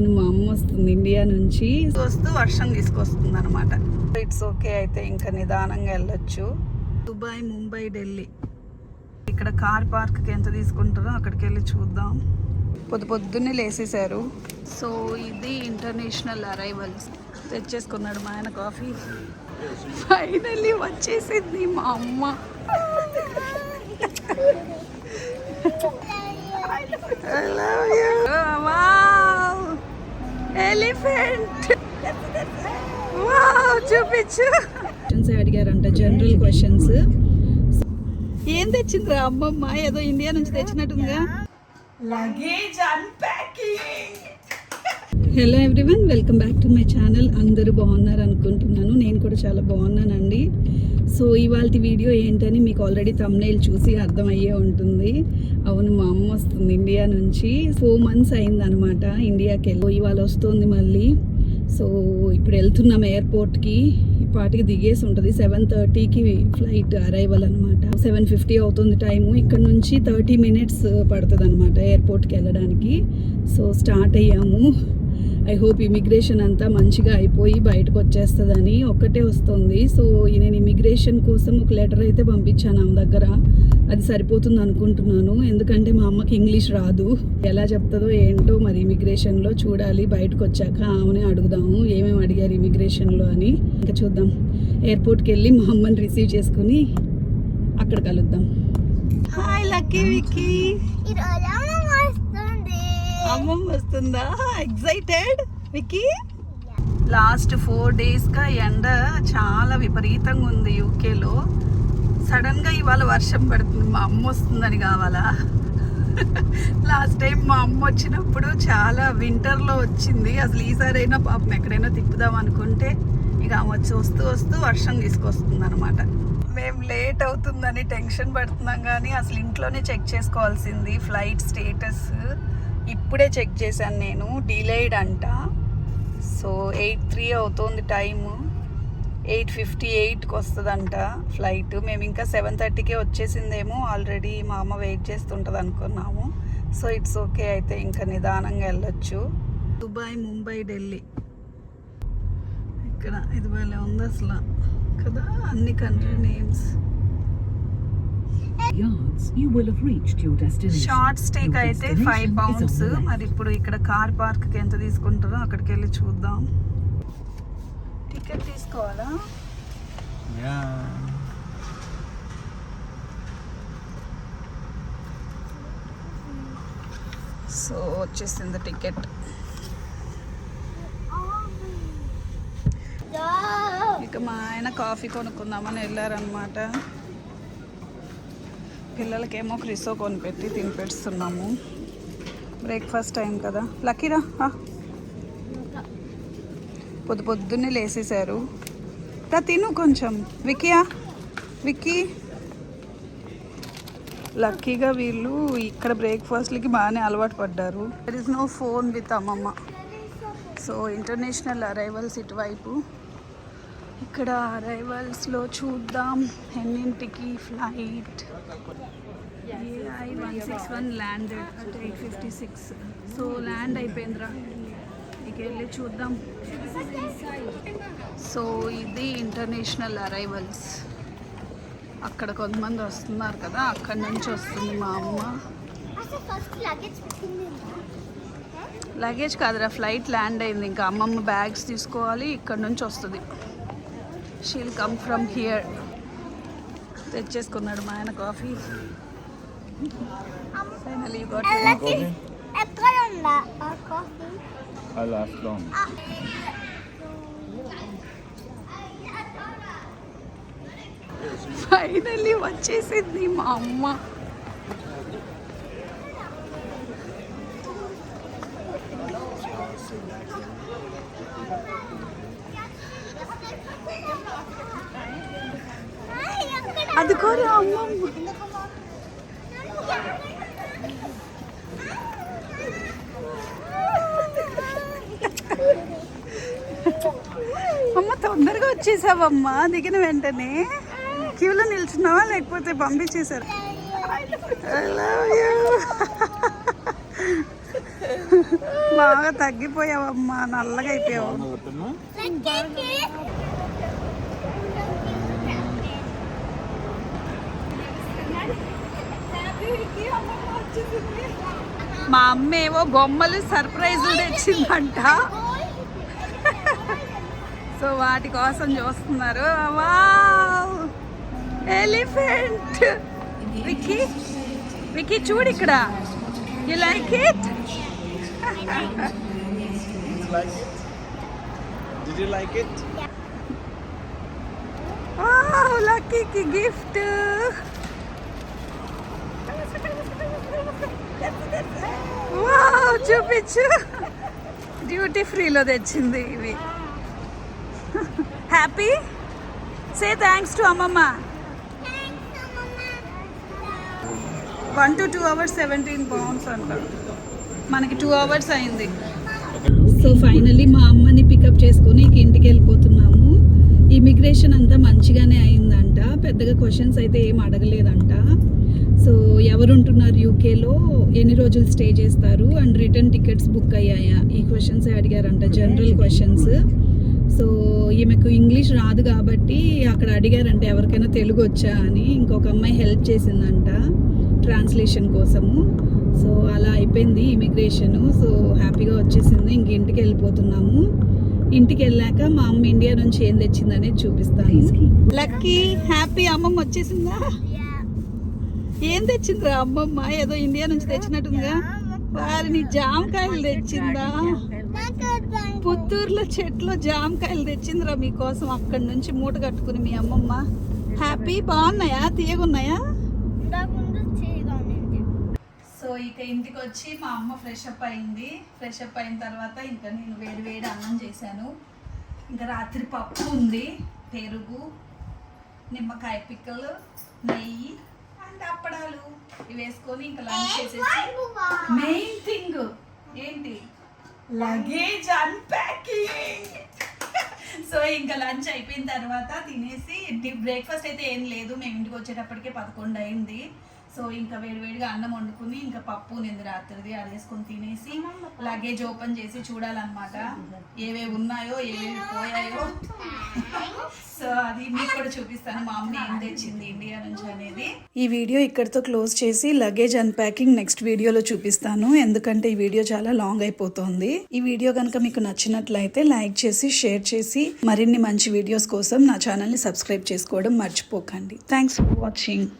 అవును మా అమ్మ వస్తుంది ఇండియా నుంచి. వస్తూ వర్షం తీసుకొస్తుంది అనమాట ఇట్స్ ఓకే అయితే ఇంకా నిదానంగా వెళ్ళొచ్చు. దుబాయ్ ముంబై ఢిల్లీ. ఇక్కడ కార్ పార్క్కి ఎంత తీసుకుంటారో అక్కడికి వెళ్ళి చూద్దాం. పొద్దు పొద్దున్నే లేసేశారు. సో ఇది ఇంటర్నేషనల్ అరైవల్స్ తెచ్చేసుకున్నాడు మా ఆయన కాఫీ. ఫైనల్లీ వచ్చేసింది మా అమ్మ I love you. Oh, wow. Elephant. wow, చూపించు. క్వశ్చన్స్ అడిగారంట జనరల్ క్వశ్చన్స్ ఏం తెచ్చింది అమ్మమ్మ? ఏదో ఇండియా నుంచి తెచ్చినట్టుందిగా. Luggage unpacking hello everyone welcome back to my channel అందరూ బాగున్నారు అనుకుంటున్నాను నేను కూడా చాలా బాగున్నానండి. సో ఇవాళ వీడియో ఏంటని మీకు ఆల్రెడీ తమ్నైల్ చూసి అర్థమయ్యే ఉంటుంది. అవును మా అమ్మ వస్తుంది ఇండియా నుంచి. ఫోర్ మంత్స్ అయిందనమాట ఇండియాకి వెళ్ళి ఇవాళ వస్తుంది మళ్ళీ. సో ఇప్పుడు వెళ్తున్నాం ఎయిర్పోర్ట్కి పాటికి దిగేసి ఉంటుంది. సెవెన్ థర్టీకి ఫ్లైట్ అరైవల్ అనమాట సెవెన్ ఫిఫ్టీ అవుతుంది టైము ఇక్కడ నుంచి థర్టీ మినిట్స్ పడుతుంది అనమాట ఎయిర్పోర్ట్కి వెళ్ళడానికి. సో స్టార్ట్ అయ్యాము. ఐ హోప్ ఇమిగ్రేషన్ అంతా మంచిగా అయిపోయి బయటకు వచ్చేస్తుందని ఒక్కటే వస్తుంది. సో నేను ఇమిగ్రేషన్ కోసం ఒక లెటర్ అయితే పంపించాను ఆమె దగ్గర. అది సరిపోతుంది అనుకుంటున్నాను. ఎందుకంటే మా అమ్మకి ఇంగ్లీష్ రాదు. ఎలా చెప్తుందో ఏంటో మరి ఇమిగ్రేషన్లో చూడాలి. బయటకు వచ్చాక ఆమెనే అడుగుదాము. ఏమేమి అడిగారు ఇమిగ్రేషన్లో అని. ఇంకా చూద్దాం. ఎయిర్పోర్ట్కి వెళ్ళి మా అమ్మని రిసీవ్ చేసుకుని అక్కడ కలుద్దాం. హాయ్ లక్కీ విక్కీ అమ్మమ్మ వస్తుందా? ఎక్సైటెడ్ వికీ లాస్ట్ ఫోర్ డేస్గా ఎండ చాలా విపరీతంగా ఉంది యూకేలో సడన్గా ఇవాళ వర్షం పడుతుంది. మా అమ్మ వస్తుందని కావాలా? లాస్ట్ టైం మా అమ్మ వచ్చినప్పుడు చాలా వింటర్లో వచ్చింది. అసలు ఈసారైనా పాపం ఎక్కడైనా తిప్పుదాం అనుకుంటే ఇక ఆమె వచ్చి వస్తూ వస్తూ వర్షం తీసుకొస్తుంది అనమాట మేము లేట్ అవుతుందని టెన్షన్ పడుతున్నాం కానీ అసలు ఇంట్లోనే చెక్ చేసుకోవాల్సింది. ఫ్లైట్ స్టేటస్ ఇప్పుడే చెక్ చేశాను నేను డిలేడ్ అంట. సో ఎయిట్ త్రీ అవుతుంది టైము. ఎయిట్ ఫిఫ్టీ ఎయిట్కి వస్తుందంట ఫ్లైట్. మేము ఇంకా సెవెన్ థర్టీకే వచ్చేసిందేమో. ఆల్రెడీ మా అమ్మ వెయిట్ చేస్తుంటుంది అనుకున్నాము. సో ఇట్స్ ఓకే అయితే ఇంకా నిదానంగా వెళ్ళొచ్చు. దుబాయ్ ముంబై ఢిల్లీ. ఇక్కడ ఇది భలే ఉంది అసలు. కదా అన్ని country names. Short stake Your అయితే destination ఫైవ్ పౌండ్స్. మరి ఇప్పుడు ఇక్కడ కార్ పార్క్కి ఎంత తీసుకుంటారో అక్కడికి వెళ్ళి చూద్దాం. టికెట్ తీసుకోవాలా? సో వచ్చేసింది టికెట్. ఇక మా ఆయన కాఫీ కొనుక్కుందామని వెళ్ళారనమాట పిల్లలకేమో క్రిసో కొనిపెట్టి తినిపెడుతున్నాము బ్రేక్ఫాస్ట్ టైం కదా. లక్కీరా పొద్దు పొద్దున్నే లేసేశారు. రా తిను కొంచెం. వికీయా విక్కీ? లక్కీగా వీళ్ళు ఇక్కడ బ్రేక్ఫాస్ట్లకి బాగానే అలవాటు పడ్డారు. There is no phone with అమ్మమ్మ. సో ఇంటర్నేషనల్ అరైవల్స్ ఇటువైపు. ఇక్కడ అరైవల్స్లో చూద్దాం ఎన్నింటికి flight AI one six one land at eight fifty six so land అయిపోయిందిరా. ఇక వెళ్ళి చూద్దాం. సో ఇది ఇంటర్నేషనల్ అరైవల్స్ అక్కడ కొంతమంది వస్తున్నారు కదా అక్కడి నుంచి వస్తుంది మా అమ్మ. లగేజ్ లగేజ్ కాదురా ఫ్లైట్ ల్యాండ్ అయింది. ఇంకా అమ్మమ్మ బ్యాగ్స్ తీసుకోవాలి ఇక్కడ నుంచి వస్తుంది. షీల్ కమ్ ఫ్రమ్ హియర్ తెచ్చేసుకున్నాడు మా ఆయన కాఫీ. ఫైనలీ ఎక్కడ ఉందా coffee? I last long. Finally వచ్చేసింది మా అమ్మ. అమ్మ తొందరగా వచ్చేసావమ్మా దిగిన వెంటనే. క్యూలో నిల్చున్నావా లేకపోతే పంపించేశారు. బాగా తగ్గిపోయావమ్మా నల్లగా అయిపోయావు. మా అమ్మ ఏవో బొమ్మలు సర్ప్రైజ్ తెచ్చిందంట. సో వాటి కోసం చూస్తున్నారు. వావ్! ఎలిఫెంట్! విక్కీ విక్కీ చూడు ఇక్కడ. You like it Did you like it? Wow లక్కీకి gift చూపించు. డ్యూటీ ఫ్రీలో తెచ్చింది ఇవి. హ్యాపీ సే థ్యాంక్స్ టు అమ్మమ్మ. One to two hours seventeen pounds అంట. మనకి టూ అవర్స్ అయింది. సో ఫైనల్లీ మా అమ్మని పికప్ చేసుకుని ఇంక ఇంటికి వెళ్ళిపోతున్నాము. ఇమిగ్రేషన్ అంతా మంచిగానే అయిందంట. పెద్దగా క్వశ్చన్స్ అయితే ఏం అడగలేదంట. సో ఎవరు ఉంటున్నారు యూకేలో? ఎన్ని రోజులు స్టే చేస్తారు? అండ్ రిటర్న్ టికెట్స్ బుక్ అయ్యాయా? ఈ క్వశ్చన్స్ అడిగారంట జనరల్ క్వశ్చన్స్. సో ఈమెకు ఇంగ్లీష్ రాదు కాబట్టి అక్కడ అడిగారంటే ఎవరికైనా తెలుగు వచ్చా అని. ఇంకొక అమ్మాయి హెల్ప్ చేసిందంట ట్రాన్స్లేషన్ కోసము. సో అలా అయిపోయింది ఇమిగ్రేషన్. సో హ్యాపీగా వచ్చేసింది ఇంక ఇంటికి వెళ్ళిపోతున్నాము. ఇంటికి వెళ్ళాక మా అమ్మ ఇండియా నుంచి ఏం తెచ్చిందనేది చూపిస్తాను. లక్కీ హ్యాపీ అమ్మమ్మ వచ్చేసిందా? ఏం తెచ్చిందిరా? అమ్మమ్మ ఏదో ఇండియా నుంచి తెచ్చినట్టుందిగా. వారిని జామకాయలు తెచ్చిందా? పుత్తూరులో చెట్లో జామకాయలు తెచ్చిందిరా మీకోసం. అక్కడి నుంచి మూట కట్టుకుని మీ అమ్మమ్మ. హ్యాపీ బాగున్నాయా? తీయగున్నాయా? సో ఇక ఇంటికి వచ్చి మా అమ్మ ఫ్రెష్ అప్ అయింది. ఫ్రెష్ అప్ అయిన తర్వాత ఇంకా నేను వేడి వేడి అన్నం చేశాను. ఇంకా రాత్రి పప్పు ఉంది పెరుగు నిమ్మకాయ పిక్కలు నెయ్యి అండ్ అప్పడాలు ఇవి వేసుకొని ఇంకా లంచ్ చేసేసి మెయిన్ థింగ్ ఏంటి? లగేజ్ అన్ప్యాకింగ్ సో ఇంకా లంచ్ అయిపోయిన తర్వాత తినేసి బ్రేక్ఫాస్ట్ అయితే ఏం లేదు. మేము ఇంటికి వచ్చేటప్పటికే పదకొండు అయింది. సో ఇంకా వేడివేడిగా అన్నం వండుకుని ఇంకా పప్పు నింది రాత్రిది అది వేసుకొని తినేసి లగేజ్ ఓపెన్ చేసి చూడాలన్నమాట. ఏవేవి ఉన్నాయో ఏవేవి పోయాయో. సో అది మీకు కూడా చూపిస్తాను. మా అమ్మ ఏం తెచ్చింది ఇండియా నుంచి అనేది. ఈ వీడియో ఇక్కడితో క్లోజ్ చేసి లగేజ్ అన్ప్యాకింగ్ నెక్స్ట్ వీడియోలో చూపిస్తాను. ఎందుకంటే ఈ వీడియో చాలా లాంగ్ అయిపోతుంది. ఈ వీడియో కనుక మీకు నచ్చినట్లయితే లైక్ చేసి షేర్ చేసి మరిన్ని మంచి వీడియోస్ కోసం నా ఛానల్ని సబ్స్క్రైబ్ చేసుకోవడం మర్చిపోకండి. Thanks for watching.